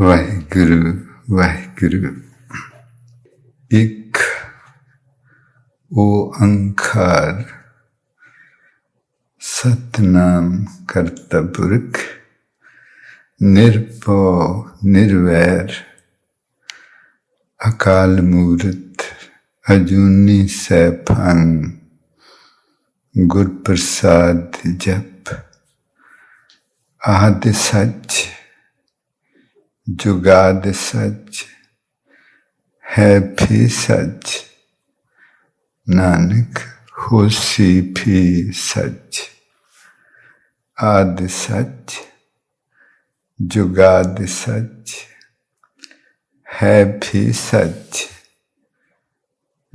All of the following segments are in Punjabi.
ਵਾਹਿਗੁਰੂ ਵਾਹਿਗੁਰੂ। ਇੱਕ ਓੰਕਾਰ ਸਤਨਾਮ ਕਰਤਾ ਪੁਰਖ, ਨਿਰਭਉ, ਨਿਰਵੈਰ, ਅਕਾਲ ਮੂਰਤ, ਅਜੂਨੀ ਸੈਭੰ ਗੁਰ ਪ੍ਰਸਾਦ ਜਪ, ਆਦਿ ਸੱਚ। ਜੁਗਾਦ ਸੱਚ, ਹੈ ਵੀ ਸੱਚ, ਨਾਨਕ ਹੋਸੀ ਵੀ ਸੱਚ। ਆਦਿ ਸੱਚ, ਜੁਗਾਦ ਸੱਚ, ਹੈ ਵੀ ਸੱਚ,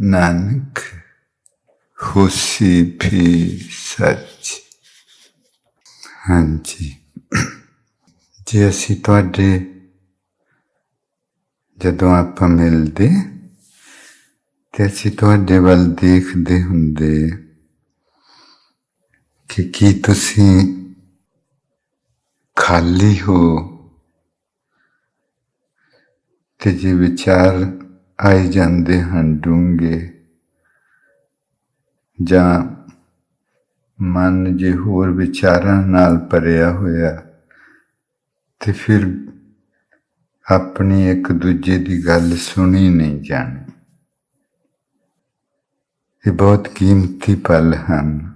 ਨਾਨਕ ਹੋਸੀ ਵੀ ਸੱਚ। ਹਾਂਜੀ। ਜੇ ਅਸੀਂ ਤੁਹਾਡੇ ਜਦੋਂ ਆਪਾਂ ਮਿਲਦੇ ਤੇ ਅਸੀਂ ਤੁਹਾਡੇ ਵੱਲ ਦੇਖਦੇ ਹੁੰਦੇ ਕਿ ਕੀ ਤੁਸੀਂ ਖਾਲੀ ਹੋ ਤੇ ਜੇ ਵਿਚਾਰ ਆਏ ਜਾਂਦੇ ਹਨ ਡੂੰਗੇ ਜਾਂ ਮਨ ਜੇ ਹੋਰ ਵਿਚਾਰਾਂ ਨਾਲ ਭਰਿਆ ਹੋਇਆ ਤੇ ਫਿਰ ਆਪਣੀ ਇੱਕ ਦੂਜੇ ਦੀ ਗੱਲ ਸੁਣੀ ਨਹੀਂ ਜਾਣੀ। ਇਹ ਬਹੁਤ ਕੀਮਤੀ ਪਲ ਹਨ।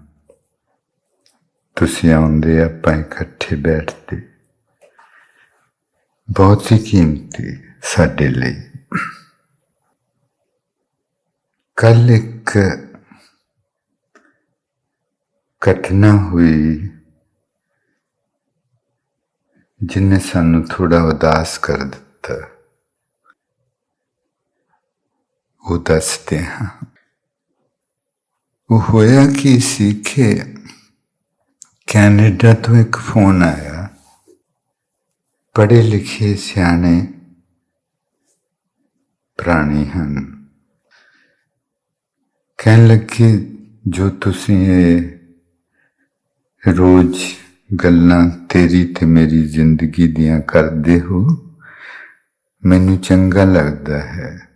ਤੁਸੀਂ ਆਉਂਦੇ ਆਪਾਂ ਇਕੱਠੇ ਬੈਠਦੇ। ਬਹੁਤ ਹੀ ਕੀਮਤੀ ਸਾਡੇ ਲਈ। ਕੱਲ ਇੱਕ ਘਟਨਾ ਹੋਈ। ਜਿਨੇ ਸਾਨੂੰ ਥੋੜਾ ਉਦਾਸ ਕਰ ਦਿੱਤਾ ਉਹ ਦੱਸਦੇ ਹਾਂ ਉਹ ਹੋਇਆ ਕਿ ਸੀ ਕਿ ਕੈਨੇਡਾ ਤੋਂ ਇੱਕ ਫੋਨ ਆਇਆ ਪੜ੍ਹੇ ਲਿਖੇ ਸਿਆਣੇ ਪ੍ਰਾਣੀ ਹਨ ਕਹਿਣ ਲੱਗੇ ਜੋ ਤੁਸੀਂ ਇਹ ਰੋਜ਼ ਗੱਲਾਂ ਤੇਰੀ ਤੇ ਮੇਰੀ ਜ਼ਿੰਦਗੀ ਦੀਆਂ ਕਰਦੇ ਹੋ, ਮੈਨੂੰ ਚੰਗਾ ਲੱਗਦਾ ਹੈ।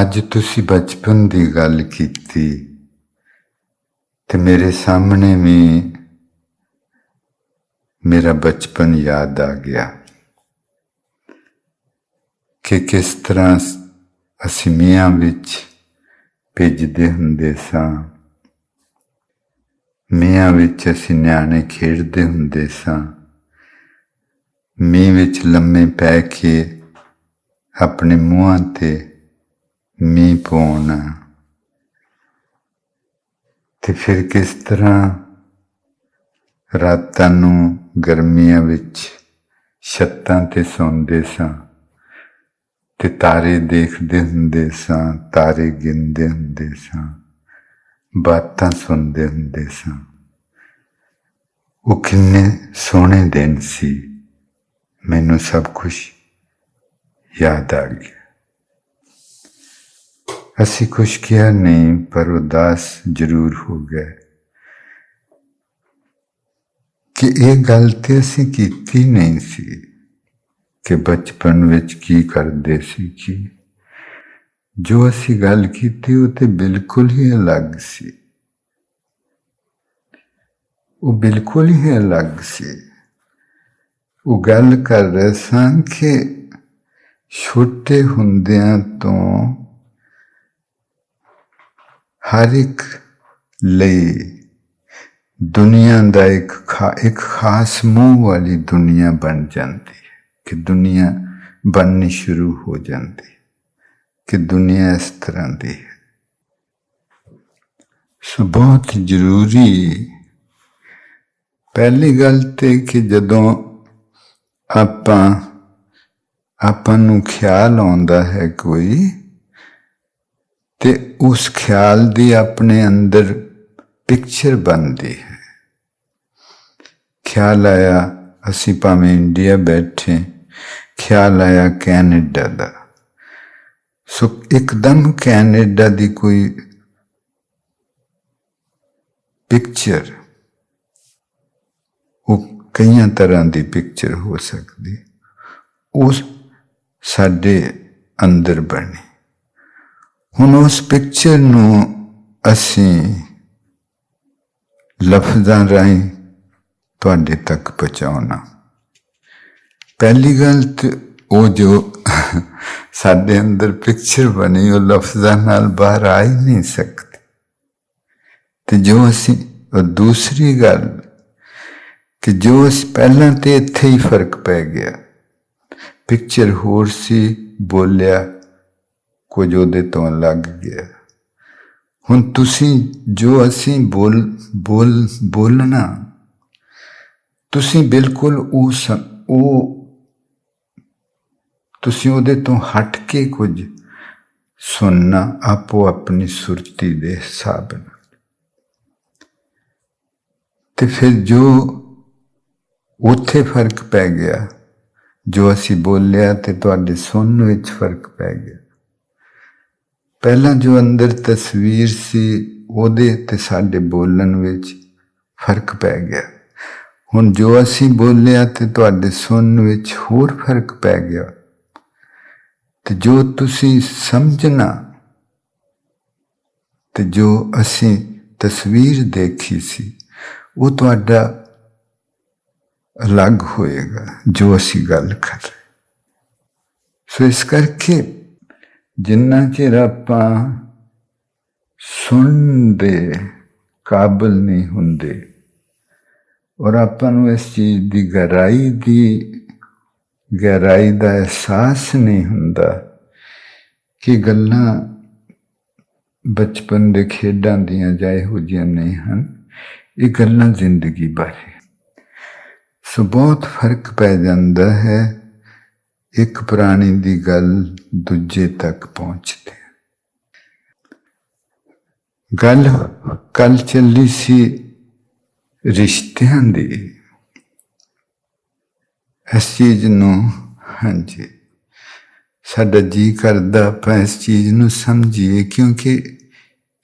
ਅੱਜ ਤੁਸੀਂ ਬਚਪਨ ਦੀ ਗੱਲ ਕੀਤੀ ਤੇ ਮੇਰੇ ਸਾਹਮਣੇ ਵੀ ਮੇਰਾ ਬਚਪਨ ਯਾਦ ਆ ਗਿਆ ਕਿ ਕਿਸ ਤਰ੍ਹਾਂ ਅਸੀਂ ਮੀਆਂ ਵਿੱਚ ਭੇਜਦੇ ਹੁੰਦੇ ਸਾਂ। ਮੀਆਂ ਵਿੱਚ ਅਸੀਂ ਨਿਆਣੇ ਖੇਡਦੇ ਹੁੰਦੇ ਸਾਂ। ਮੀਂਹ ਵਿੱਚ ਲੰਮੇ ਪੈ ਕੇ ਆਪਣੇ ਮੂੰਹਾਂ ਤੇ ਮੀਂਹ ਪਾਉਣਾ। ਤੇ ਫਿਰ ਕਿਸ ਤਰ੍ਹਾਂ ਰਾਤਾਂ ਨੂੰ ਗਰਮੀਆਂ ਵਿੱਚ ਛੱਤਾਂ ਤੇ ਸੌਂਦੇ ਸਾਂ ਤੇ ਤਾਰੇ ਦੇਖਦੇ ਹੁੰਦੇ ਸਾਂ, ਤਾਰੇ ਗਿਣਦੇ ਹੁੰਦੇ ਸਾਂ। ਬਾਤਾਂ ਸੁਣਦੇ ਹੁੰਦੇ ਸਾਂ। ਉਹ ਕਿੰਨੇ ਸੋਹਣੇ ਦਿਨ ਸੀ। ਮੈਨੂੰ ਸਭ ਕੁਝ ਯਾਦ ਆ ਗਿਆ। ਅਸੀਂ ਕੁਛ ਕਿਹਾ ਨਹੀਂ, ਪਰ ਉਦਾਸ ਜ਼ਰੂਰ ਹੋ ਗਏ ਕਿ ਇਹ ਗੱਲ ਤੇ ਅਸੀਂ ਕੀਤੀ ਨਹੀਂ ਸੀ ਕਿ ਬਚਪਨ ਵਿੱਚ ਕੀ ਕਰਦੇ ਸੀ, ਕੀ ਜੋ ਅਸੀਂ ਗੱਲ ਕੀਤੀ, ਉਹ ਤੇ ਬਿਲਕੁਲ ਹੀ ਅਲੱਗ ਸੀ। ਉਹ ਬਿਲਕੁਲ ਹੀ ਅਲੱਗ ਸੀ। ਉਹ ਗੱਲ ਕਰ ਰਹੇ ਸਾਂ ਕਿ ਛੋਟੇ ਹੁੰਦਿਆਂ ਤੋਂ ਹਰ ਇੱਕ ਲਈ ਦੁਨੀਆ ਦਾ ਇੱਕ ਖਾ, ਇੱਕ ਖਾਸ ਮੂੰਹ ਵਾਲੀ ਦੁਨੀਆ ਬਣ ਜਾਂਦੀ ਹੈ, ਕਿ ਦੁਨੀਆ ਬਣਨੀ ਸ਼ੁਰੂ ਹੋ ਜਾਂਦੀ ਹੈ। ਕਿ ਦੁਨੀਆ ਇਸ ਤਰ੍ਹਾਂ ਦੀ ਹੈ। ਸੋ ਬਹੁਤ ਜ਼ਰੂਰੀ ਪਹਿਲੀ ਗੱਲ ਤੇ ਕਿ ਜਦੋਂ ਆਪਾਂ ਆਪਾਂ ਨੂੰ ਖਿਆਲ ਆਉਂਦਾ ਹੈ ਕੋਈ, ਤੇ ਉਸ ਖਿਆਲ ਦੀ ਆਪਣੇ ਅੰਦਰ ਪਿਕਚਰ ਬਣਦੀ ਹੈ। ਖਿਆਲ ਆਇਆ ਅਸੀਂ ਭਾਵੇਂ ਇੰਡੀਆ ਬੈਠੇ, ਖਿਆਲ ਆਇਆ ਕੈਨੇਡਾ ਦਾ। ਸੋ ਇੱਕਦਮ ਕੈਨੇਡਾ ਦੀ ਕੋਈ ਪਿਕਚਰ ਉਹ ਕਈਆਂ ਤਰ੍ਹਾਂ ਦੀ ਪਿਕਚਰ ਹੋ ਸਕਦੀ, ਉਸ ਸਾਡੇ ਅੰਦਰ ਬਣੀ। ਹੁਣ ਉਸ ਪਿਕਚਰ ਨੂੰ ਅਸੀਂ ਲਫ਼ਜ਼ਾਂ ਰਾਹੀਂ ਤੁਹਾਡੇ ਤੱਕ ਪਹੁੰਚਾਉਣਾ। ਪਹਿਲੀ ਗੱਲ ਤੇ ਉਹ ਜੋ ਸਾਡੇ ਅੰਦਰ ਪਿਕਚਰ ਬਣੀ, ਉਹ ਲਫ਼ਜ਼ਾਂ ਨਾਲ ਬਾਹਰ ਆ ਹੀ ਨਹੀਂ ਸਕਦੀ। ਤੇ ਜੋ ਅਸੀਂ, ਉਹ ਦੂਸਰੀ ਗੱਲ, ਕਿ ਜੋ ਅਸੀਂ ਪਹਿਲਾਂ ਤੇ ਇੱਥੇ ਹੀ ਫ਼ਰਕ ਪੈ ਗਿਆ। ਪਿਕਚਰ ਹੋਰ ਸੀ, ਬੋਲਿਆ, ਕੁਝ ਉਹਦੇ ਤੋਂ ਲੱਗ ਗਿਆ। ਹੁਣ ਤੁਸੀਂ ਜੋ ਅਸੀਂ ਬੋਲ ਬੋਲ, ਬੋਲਣਾ, ਤੁਸੀਂ ਬਿਲਕੁਲ ਉਹ ਸ- ਉਹ ਤੁਸੀਂ ਉਹਦੇ ਤੋਂ ਹਟ ਕੇ ਕੁਝ ਸੁਣਨਾ ਆਪੋ ਆਪਣੀ ਸੁਰਤੀ ਦੇ ਹਿਸਾਬ ਨਾਲ। ਤੇ ਫਿਰ ਜੋ ਉੱਥੇ ਫ਼ਰਕ ਪੈ ਗਿਆ, ਜੋ ਅਸੀਂ ਬੋਲਿਆ ਤੇ ਤੁਹਾਡੇ ਸੁਣਨ ਵਿੱਚ ਫ਼ਰਕ ਪੈ ਗਿਆ। ਪਹਿਲਾਂ ਜੋ ਅੰਦਰ ਤਸਵੀਰ ਸੀ, ਉਹਦੇ ਤੇ ਸਾਡੇ ਬੋਲਣ ਵਿੱਚ ਫ਼ਰਕ ਪੈ ਗਿਆ। ਹੁਣ ਜੋ ਅਸੀਂ ਬੋਲਿਆ ਤੇ ਤੁਹਾਡੇ ਸੁਣਨ ਵਿੱਚ ਹੋਰ ਫ਼ਰਕ ਪੈ ਗਿਆ ਤੇ ਜੋ ਤੁਸੀਂ ਸਮਝਣਾ ਤੇ ਜੋ ਅਸੀਂ ਤਸਵੀਰ ਦੇਖੀ ਸੀ, ਉਹ ਤੁਹਾਡਾ ਅਲੱਗ ਹੋਏਗਾ ਜੋ ਅਸੀਂ ਗੱਲ ਕਰ ਰਹੇ ਸੋ ਇਸ ਕਰਕੇ ਜਿੰਨਾ ਚਿਰ ਆਪਾਂ ਸੁਣਨ ਦੇ ਕਾਬਲ ਨਹੀਂ ਹੁੰਦੇ ਔਰ ਆਪਾਂ ਨੂੰ ਇਸ ਚੀਜ਼ ਦੀ ਗਹਿਰਾਈ ਦੀ ਗਹਿਰਾਈ ਦਾ ਅਹਿਸਾਸ ਨਹੀਂ ਹੁੰਦਾ ਕਿ ਗੱਲਾਂ ਬਚਪਨ ਦੇ ਖੇਡਾਂ ਦੀਆਂ ਜਾਂ ਇਹੋ ਜਿਹੀਆਂ ਨਹੀਂ ਹਨ। ਇਹ ਗੱਲਾਂ ਜ਼ਿੰਦਗੀ ਬਾਰੇ। ਸੋ ਬਹੁਤ ਫ਼ਰਕ ਪੈ ਜਾਂਦਾ ਹੈ ਇੱਕ ਪ੍ਰਾਣੀ ਦੀ ਗੱਲ ਦੂਜੇ ਤੱਕ ਪਹੁੰਚਦੇ। ਗੱਲ ਕੱਲ ਚੱਲੀ ਸੀ ਰਿਸ਼ਤਿਆਂ ਦੀ। ਇਸ ਚੀਜ਼ ਨੂੰ, ਹਾਂਜੀ, ਸਾਡਾ ਜੀ ਕਰਦਾ ਆਪਾਂ ਇਸ ਚੀਜ਼ ਨੂੰ ਸਮਝੀਏ ਕਿਉਂਕਿ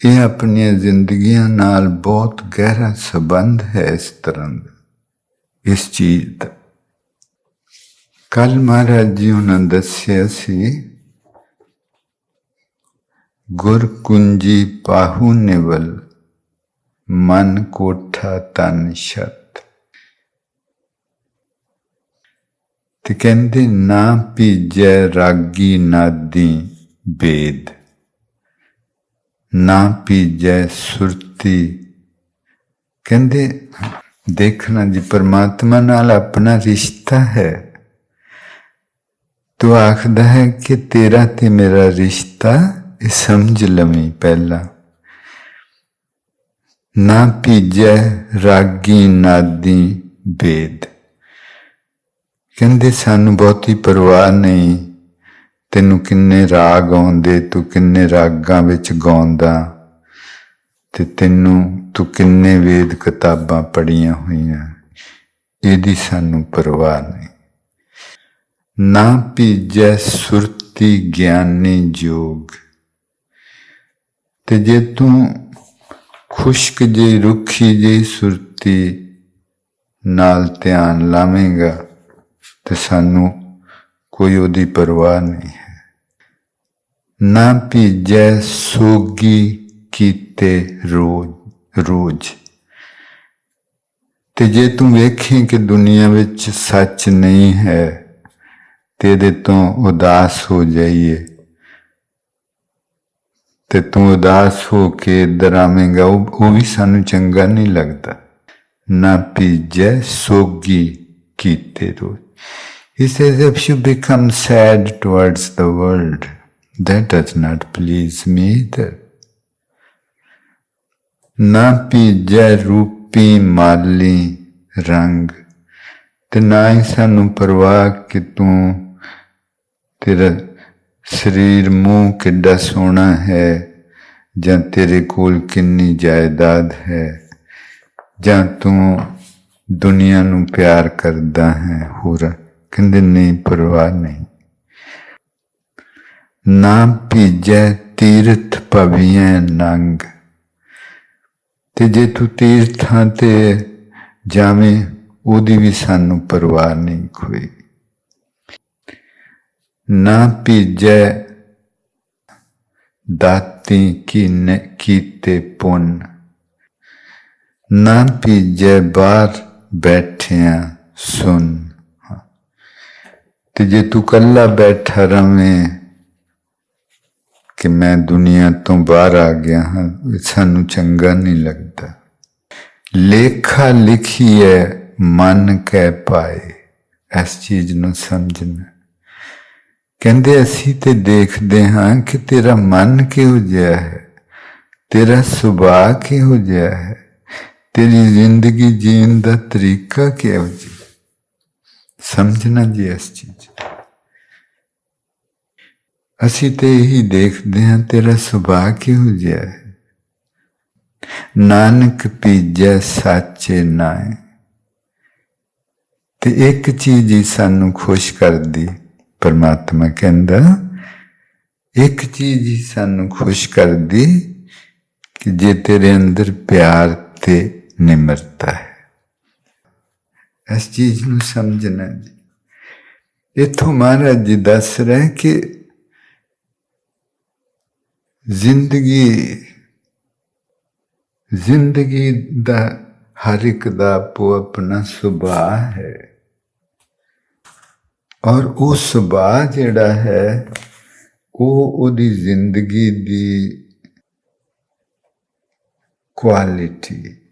ਇਹ ਆਪਣੀਆਂ ਜ਼ਿੰਦਗੀਆਂ ਨਾਲ ਬਹੁਤ ਗਹਿਰਾ ਸੰਬੰਧ ਹੈ ਇਸ ਤਰ੍ਹਾਂ ਦਾ, ਇਸ ਚੀਜ਼ ਦਾ। ਕੱਲ ਮਹਾਰਾਜ ਜੀ ਉਹਨਾਂ ਦੱਸਿਆ ਸੀ, ਗੁਰ ਕੁੰਜੀ ਪਾਹੂ ਨਿਵਲ, ਮਨ ਕੋਠਾ ਤਨ ਛਤ। ਤੇ ਕਹਿੰਦੇ, ਨਾ ਭੀਜੈ ਰਾਗੀ ਨਾਦੀ ਬੇਦ। ਨਾ ਭੀਜੈ ਸੁਰਤੀ। ਕਹਿੰਦੇ, ਦੇਖਣਾ ਜੀ, ਪਰਮਾਤਮਾ ਨਾਲ ਆਪਣਾ ਰਿਸ਼ਤਾ ਹੈ। ਤੂੰ ਆਖਦਾ ਹੈ ਕਿ ਤੇਰਾ ਤੇ ਮੇਰਾ ਰਿਸ਼ਤਾ, ਇਹ ਸਮਝ ਲਵੀਂ ਪਹਿਲਾਂ। ਨਾ ਭੀਜੈ ਰਾਗੀ ਨਾਦੀ ਬੇਦ। ਕਹਿੰਦੇ, ਸਾਨੂੰ ਬਹੁਤੀ ਪਰਵਾਹ ਨਹੀਂ। ਤੈਨੂੰ ਕਿੰਨੇ ਰਾਗ ਆਉਂਦੇ, ਤੂੰ ਕਿੰਨੇ ਰਾਗਾਂ ਵਿੱਚ ਗਾਉਂਦਾ। ਤੇ ਤੈਨੂੰ, ਤੂੰ ਕਿੰਨੇ ਵੇਦ ਕਿਤਾਬਾਂ ਪੜੀਆਂ ਹੋਈਆਂ। ਇਹਦੀ ਸਾਨੂੰ ਪਰਵਾਹ ਨਹੀਂ। ਨਾ ਪੀਜੈ ਸੁਰਤੀ ਗਿਆਨੀ ਜੋਗ। ਤੇ ਜੇ ਤੂੰ ਖੁਸ਼ਕ ਜੇ ਰੁੱਖੀ ਜੇ ਸੁਰਤੀ ਨਾਲ ਧਿਆਨ ਲਾਵੇਂਗਾ ਤੇ ਸਾਨੂੰ ਕੋਈ ਉਹਦੀ ਪਰਵਾਹ ਨਹੀਂ ਹੈ। ਨਾ ਭੀਜੈ ਸੋਗੀ ਕੀਤੇ ਰੋਜ਼ ਰੋਜ਼। ਤੇ ਜੇ ਤੂੰ ਵੇਖੀ ਕਿ ਦੁਨੀਆ ਵਿੱਚ ਸੱਚ ਨਹੀਂ ਹੈ, ਤੇ ਇਹਦੇ ਤੋਂ ਉਦਾਸ ਹੋ ਜਾਈਏ। ਤੇ ਤੂੰ ਉਦਾਸ ਹੋ ਕੇ ਦਰਾਵੇਂਗਾ ਉਹ ਉਹ ਵੀ ਸਾਨੂੰ ਚੰਗਾ ਨਹੀਂ ਲੱਗਦਾ। ਨਾ ਭੀਜੈ ਸੋਗੀ ਕੀਤੇ ਰੋਜ਼। He says, if you become sad towards the world, that does not please me either. ਨਾ ਪੀਜੈ ਰੂਪੀ ਮਾਲੀ ਰੰਗ ਤੇ ਨਾ ਹੀ ਸਾਨੂੰ ਪਰਵਾਹ ਕਿ ਤੂੰ ਤੇਰਾ ਸਰੀਰ ਮੂੰਹ ਕਿੱਡਾ ਸੋਹਣਾ ਹੈ ਜਾਂ ਤੇਰੇ ਕੋਲ ਕਿੰਨੀ ਜਾਇਦਾਦ ਹੈ ਜਾਂ ਤੂੰ ਦੁਨੀਆ ਨੂੰ ਪਿਆਰ ਕਰਦਾ ਹੈ, ਹੋਰ ਕਹਿੰਦੇ ਨਹੀਂ, ਪਰਵਾਹ ਨਹੀਂ। ਨਾ ਭੀਜੈ ਤੀਰਥ ਪਵੀਐ ਨੰਗ। ਤੇ ਜੇ ਤੂੰ ਤੀਰਥਾਂ ਤੇ ਜਾਵੇਂ, ਉਹਦੀ ਵੀ ਸਾਨੂੰ ਪਰਵਾਹ ਨਹੀਂ ਕੋਈ। ਨਾ ਭੀਜੈ ਦਾਤੀ ਕੀਨੇ ਕੀਤੇ ਪੁੰਨ। ਨਾ ਭੀਜੈ ਬਾਹਰ ਬੈਠਿਆਂ ਸੁਨ ਤੇ ਜੇ ਤੂੰ ਕੱਲਾ ਬੈਠਾ ਰਵੇਂ ਕਿ ਮੈਂ ਦੁਨੀਆ ਤੋਂ ਬਾਹਰ ਆ ਗਿਆ ਹਾਂ ਸਾਨੂੰ ਚੰਗਾ ਨਹੀਂ ਲੱਗਦਾ। ਲੇਖਾ ਲਿਖੀ ਹੈ ਮਨ ਕਹਿ ਪਾਏ, ਇਸ ਚੀਜ਼ ਨੂੰ ਸਮਝਣਾ। ਕਹਿੰਦੇ ਅਸੀਂ ਤੇ ਦੇਖਦੇ ਹਾਂ ਕਿ ਤੇਰਾ ਮਨ ਕਿਹੋ ਜਿਹਾ ਹੈ, ਤੇਰਾ ਸੁਭਾਅ ਕਿਹੋ ਜਿਹਾ ਹੈ। ਤੇਰੀ ਜ਼ਿੰਦਗੀ ਜੀਣ ਦਾ ਤਰੀਕਾ ਕਿਹੋ ਜਿਹਾ ਸਮਝਣਾ ਜੀ ਇਸ ਚੀਜ਼ ਅਸੀਂ ਤੇ ਇਹੀ ਦੇਖਦੇ ਹਾਂ, ਤੇਰਾ ਸੁਭਾਅ ਕਿਹੋ ਜਿਹਾ ਹੈ? ਨਾਨਕ ਪੀਜੈ ਸਾਚੇ ਨਾਏ ਤੇ ਇੱਕ ਚੀਜ਼ ਹੀ ਸਾਨੂੰ ਖੁਸ਼ ਕਰਦੀ, ਪਰਮਾਤਮਾ ਕਹਿੰਦਾ, ਇੱਕ ਚੀਜ਼ ਹੀ ਸਾਨੂੰ ਖੁਸ਼ ਕਰਦੀ ਕਿ ਜੇ ਤੇਰੇ ਅੰਦਰ ਪਿਆਰ ਤੇ ਨਿਮਰਤਾ ਹੈ। ਇਸ ਚੀਜ਼ ਨੂੰ ਸਮਝਣਾ ਜੀ। ਇਥੋਂ ਮਹਾਰਾਜ ਜੀ ਦੱਸ ਰਹੇ ਕਿ ਜ਼ਿੰਦਗੀ ਜ਼ਿੰਦਗੀ ਦਾ ਹਰ ਇੱਕ ਦਾ ਆਪੋ ਆਪਣਾ ਸੁਭਾਅ ਹੈ। ਔਰ ਉਹ ਸੁਭਾਅ ਜਿਹੜਾ ਹੈ, ਉਹ ਉਹਦੀ ਜ਼ਿੰਦਗੀ ਦੀ ਕੁਆਲਿਟੀ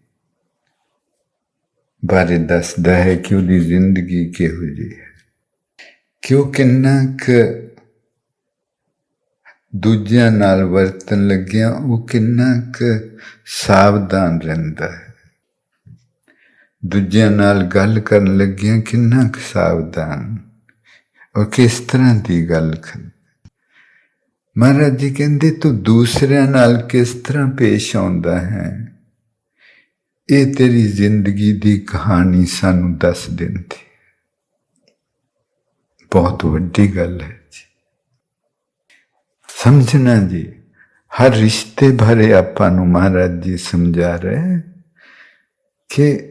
ਬਾਰੇ ਦੱਸਦਾ ਹੈ ਕਿ ਉਹਦੀ ਜ਼ਿੰਦਗੀ ਕਿਹੋ ਜਿਹੀ ਹੈ। ਕਿ ਉਹ ਕਿੰਨਾ ਕੁ ਦੂਜਿਆਂ ਨਾਲ ਵਰਤਨ ਲੱਗਿਆ ਉਹ ਕਿੰਨਾ ਕੁ ਸਾਵਧਾਨ ਰਹਿੰਦਾ ਹੈ। ਦੂਜਿਆਂ ਨਾਲ ਗੱਲ ਕਰਨ ਲੱਗਿਆ ਕਿੰਨਾ ਕੁ ਸਾਵਧਾਨ। ਉਹ ਕਿਸ ਤਰ੍ਹਾਂ ਦੀ ਗੱਲ ਕਰ ਮਹਾਰਾਜ ਜੀ ਕਹਿੰਦੇ ਤੂੰ ਦੂਸਰਿਆਂ ਨਾਲ ਕਿਸ ਤਰ੍ਹਾਂ ਪੇਸ਼ ਆਉਂਦਾ ਹੈ? ਇਹ ਤੇਰੀ ਜ਼ਿੰਦਗੀ ਦੀ ਕਹਾਣੀ ਸਾਨੂੰ ਦੱਸ ਦਿੰਦੀ। ਬਹੁਤ ਵੱਡੀ ਗੱਲ ਹੈ ਜੀ। ਸਮਝਣਾ ਜੀ, ਹਰ ਰਿਸ਼ਤੇ ਭਰੇ ਆਪਾਂ ਨੂੰ ਮਹਾਰਾਜ ਜੀ ਸਮਝਾ ਰਹੇ ਕਿ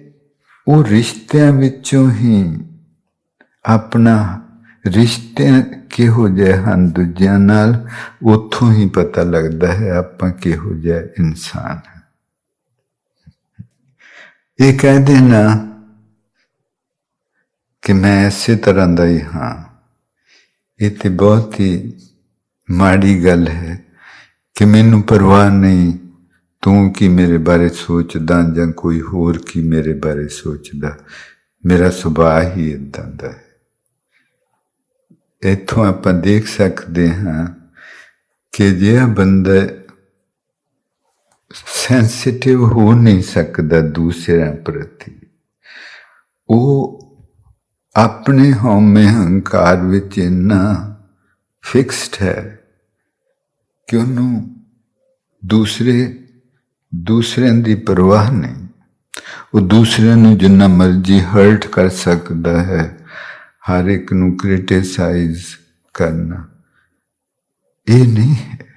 ਉਹ ਰਿਸ਼ਤਿਆਂ ਵਿੱਚੋਂ ਹੀ ਆਪਣਾ ਰਿਸ਼ਤੇ ਕਿਹੋ ਜਿਹੇ ਹਨ, ਦੂਜਿਆਂ ਨਾਲ ਉੱਥੋਂ ਹੀ ਪਤਾ ਲੱਗਦਾ ਹੈ ਆਪਾਂ ਕਿਹੋ ਜਿਹਾ ਇਨਸਾਨ ਇਹ ਕਹਿ ਦੇਣਾ ਕਿ ਮੈਂ ਇਸੇ ਤਰ੍ਹਾਂ ਦਾ ਹੀ ਹਾਂ। ਇਹ ਤੇ ਬਹੁਤ ਹੀ ਮਾੜੀ ਗੱਲ ਹੈ ਕਿ ਮੈਨੂੰ ਪਰਵਾਹ ਨਹੀਂ, ਤੂੰ ਕੀ ਮੇਰੇ ਬਾਰੇ ਸੋਚਦਾ ਜਾਂ ਕੋਈ ਹੋਰ ਕੀ ਮੇਰੇ ਬਾਰੇ ਸੋਚਦਾ? ਮੇਰਾ ਸੁਭਾਅ ਹੀ ਇਦਾਂ ਦਾ ਹੈ। ਇੱਥੋਂ ਆਪਾਂ ਦੇਖ ਸਕਦੇ ਹਾਂ ਕਿ ਜਿਹੜਾ ਬੰਦਾ ਸੈਂਸਿਟਿਵ ਹੋ ਨਹੀਂ ਸਕਦਾ ਦੂਸਰਿਆਂ ਪ੍ਰਤੀ। ਉਹ ਆਪਣੇ ਹਉਮੈ ਹੰਕਾਰ ਵਿੱਚ ਇੰਨਾ ਫਿਕਸਡ ਹੈ ਕਿ ਉਹਨੂੰ ਦੂਸਰੇ, ਦੂਸਰਿਆਂ ਦੀ ਪਰਵਾਹ ਨਹੀਂ। ਉਹ ਦੂਸਰਿਆਂ ਨੂੰ ਜਿੰਨਾ ਮਰਜ਼ੀ ਹਰਟ ਕਰ ਸਕਦਾ ਹੈ, ਹਰ ਇੱਕ ਨੂੰ ਕ੍ਰਿਟਿਸਾਈਜ਼ ਕਰਨਾ। ਇਹ ਨਹੀਂ ਹੈ।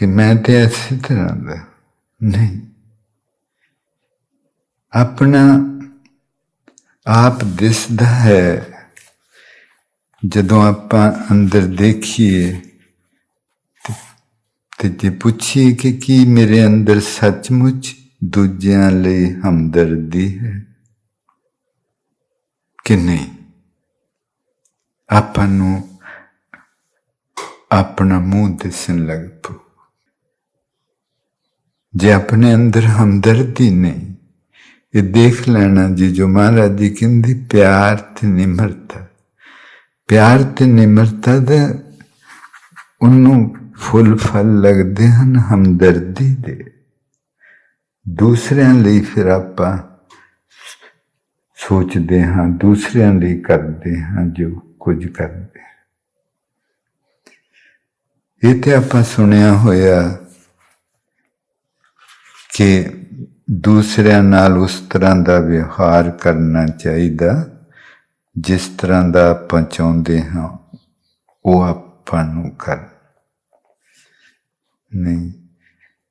ਕਿ ਮੈਂ ਤੇ ਇਸੇ ਤਰ੍ਹਾਂ ਦਾ ਨਹੀਂ। ਆਪਣਾ ਆਪ ਦਿਸਦਾ ਹੈ। ਜਦੋਂ ਆਪਾਂ ਅੰਦਰ ਦੇਖੀਏ ਤੇ- ਤੇ ਜੇ ਪੁੱਛੀਏ ਕਿ ਕੀ ਮੇਰੇ ਅੰਦਰ ਸੱਚਮੁੱਚ ਦੂਜਿਆਂ ਲਈ ਹਮਦਰਦੀ ਹੈ ਕਿ ਨਹੀਂ? ਆਪਾਂ ਨੂੰ ਆਪਣਾ ਮੂੰਹ ਦਿਸਣ ਲੱਗ ਪਊ। ਜੇ ਆਪਣੇ ਅੰਦਰ ਹਮਦਰਦੀ ਨਹੀਂ, ਇਹ ਦੇਖ ਲੈਣਾ ਜੀ ਜੋ ਮਹਾਰਾਜ ਜੀ ਕਹਿੰਦੇ, ਪਿਆਰ ਤੇ ਨਿਮਰਤਾ। ਪਿਆਰ ਤੇ ਨਿਮਰਤਾ ਦਾ ਉਹਨੂੰ ਫੁੱਲ ਫਲ ਲੱਗਦੇ ਹਨ ਹਮਦਰਦੀ ਦੇ। ਦੂਸਰਿਆਂ ਲਈ ਫਿਰ ਆਪਾਂ ਸੋਚਦੇ ਹਾਂ, ਦੂਸਰਿਆਂ ਲਈ ਕਰਦੇ ਹਾਂ ਜੋ ਕੁਝ ਕਰਦੇ। ਹਾਂ ਇਹ ਤੇ ਆਪਾਂ ਸੁਣਿਆ ਹੋਇਆ ਕਿ ਦੂਸਰਿਆਂ ਨਾਲ ਉਸ ਤਰ੍ਹਾਂ ਦਾ ਵਿਵਹਾਰ ਕਰਨਾ ਚਾਹੀਦਾ, ਜਿਸ ਤਰ੍ਹਾਂ ਦਾ ਆਪਾਂ ਚਾਹੁੰਦੇ ਹਾਂ, ਉਹ ਆਪਾਂ ਨੂੰ ਕਰ। ਨਹੀਂ,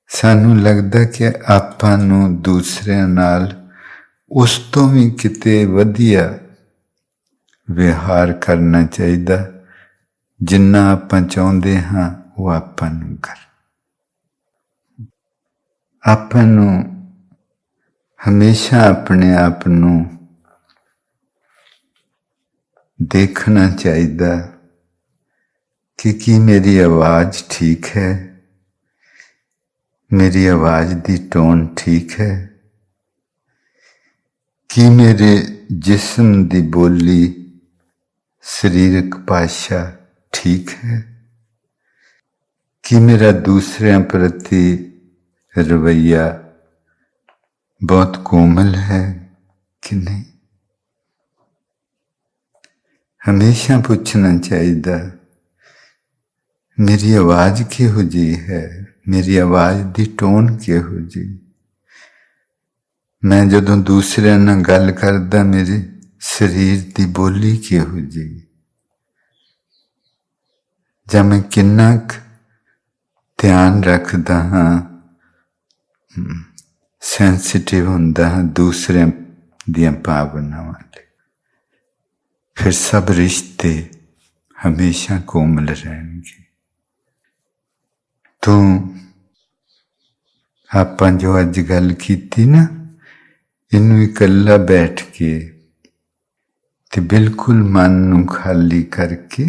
ਸਾਨੂੰ ਲੱਗਦਾ ਕਿ ਆਪਾਂ ਨੂੰ ਦੂਸਰਿਆਂ ਨਾਲ ਉਸ ਤੋਂ ਵੀ ਕਿਤੇ ਵਧੀਆ ਵਿਹਾਰ ਕਰਨਾ ਚਾਹੀਦਾ, ਜਿੰਨਾ ਆਪਾਂ ਚਾਹੁੰਦੇ ਹਾਂ, ਉਹ ਆਪਾਂ ਨੂੰ ਕਰ। ਆਪਾਂ ਨੂੰ ਹਮੇਸ਼ਾ ਆਪਣੇ ਆਪ ਨੂੰ ਦੇਖਣਾ ਚਾਹੀਦਾ ਕਿ ਕੀ ਮੇਰੀ ਆਵਾਜ਼ ਠੀਕ ਹੈ ਮੇਰੀ ਆਵਾਜ਼ ਦੀ ਟੋਨ ਠੀਕ ਹੈ ਕੀ ਮੇਰੇ ਜਿਸਮ ਦੀ ਬੋਲੀ ਸਰੀਰਕ ਭਾਸ਼ਾ ਠੀਕ ਹੈ ਕਿ ਮੇਰਾ ਦੂਸਰਿਆਂ ਪ੍ਰਤੀ ਰਵਈਆ ਬਹੁਤ ਕੋਮਲ ਹੈ ਕਿ ਨਹੀਂ? ਹਮੇਸ਼ਾ ਪੁੱਛਣਾ ਚਾਹੀਦਾ, ਮੇਰੀ ਆਵਾਜ਼ ਕਿਹੋ ਜੀ ਹੈ? ਮੇਰੀ ਆਵਾਜ਼ ਦੀ ਟੋਨ ਕਿਹੋ ਜੀ ਮੈਂ ਜਦੋਂ ਦੂਸਰਿਆਂ ਨਾਲ ਗੱਲ ਕਰਦਾ, ਮੇਰੇ ਸਰੀਰ ਦੀ ਬੋਲੀ ਕਿਹੋ ਜੀ ਜਾਂ ਮੈਂ ਕਿੰਨਾ ਕੁ ਧਿਆਨ ਰੱਖਦਾ ਹਾਂ? ਸੈਂਸਿਟਿਵ ਹੁੰਦਾ ਹੈ ਦੂਸਰਿਆਂ ਦੀਆਂ ਭਾਵਨਾਵਾਂ ਲਈ ਫਿਰ ਸਭ ਰਿਸ਼ਤੇ ਹਮੇਸ਼ਾ ਕੋਮਲ ਰਹਿਣਗੇ। ਤੂੰ, ਆਪਾਂ ਜੋ ਅੱਜ ਗੱਲ ਕੀਤੀ ਨਾ, ਇਹਨੂੰ ਇਕੱਲਾ ਬੈਠ ਕੇ ਤੇ ਬਿਲਕੁਲ ਮਨ ਨੂੰ ਖਾਲੀ ਕਰਕੇ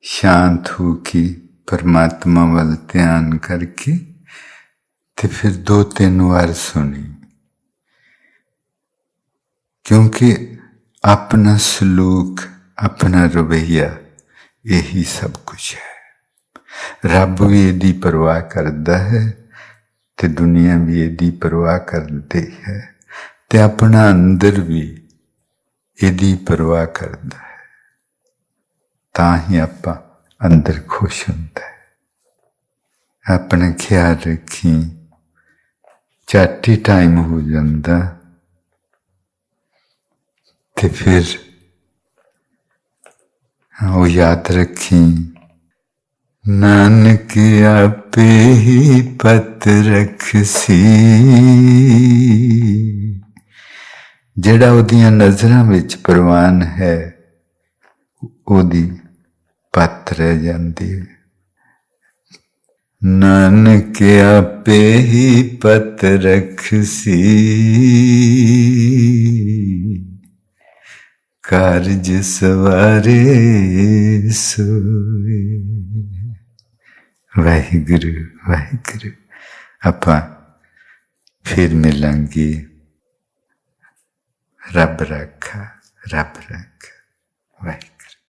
ਸ਼ਾਂਤ ਹੋ ਕੇ ਪਰਮਾਤਮਾ ਵੱਲ ਧਿਆਨ ਕਰਕੇ ਤੇ ਫਿਰ ਦੋ ਤਿੰਨ ਵਾਰ ਸੁਣੀ। ਕਿਉਂਕਿ ਆਪਣਾ ਸਲੂਕ, ਆਪਣਾ ਰਵਈਆ ਇਹੀ ਸਭ ਕੁਝ ਹੈ। ਰੱਬ ਵੀ ਇਹਦੀ ਪਰਵਾਹ ਕਰਦਾ ਹੈ ਤੇ ਦੁਨੀਆ ਵੀ ਇਹਦੀ ਪਰਵਾਹ ਕਰਦੀ ਹੈ ਤੇ ਆਪਣਾ ਅੰਦਰ ਵੀ ਇਹਦੀ ਪਰਵਾਹ ਕਰਦਾ ਹੈ। ਤਾਂ ਹੀ ਆਪਾਂ ਅੰਦਰ ਖੁਸ਼ ਹੁੰਦਾ। ਹੈ ਆਪਣਾ ਖਿਆਲ ਰੱਖੀ ਚਾਟੀ ਟਾਈਮ ਹੋ ਜਾਂਦਾ ਤੇ ਫਿਰ ਉਹ ਯਾਦ ਰੱਖੀ ਨਾਨਕ ਆਪੇ ਹੀ ਪਤ ਰਖਸੀ ਜਿਹੜਾ ਉਹਦੀਆਂ ਨਜ਼ਰਾਂ ਵਿੱਚ ਪ੍ਰਵਾਨ ਹੈ ਉਹਦੀ ਪਤ ਰਹਿ ਜਾਂਦੀ ਹੈ ਨਾਨਕ ਆਪੇ ਹੀ ਪਤ ਰਖਸੀ ਕਾਰਜ ਸਵਾਰੇ ਸੋਏ ਵਾਹਿਗੁਰੂ ਵਾਹਿਗੁਰੂ ਆਪਾਂ ਫਿਰ ਮਿਲਾਂਗੇ ਰੱਬ ਰੱਖਾ ਰੱਬ ਰੱਖਾ ਵਾਹਿਗੁਰੂ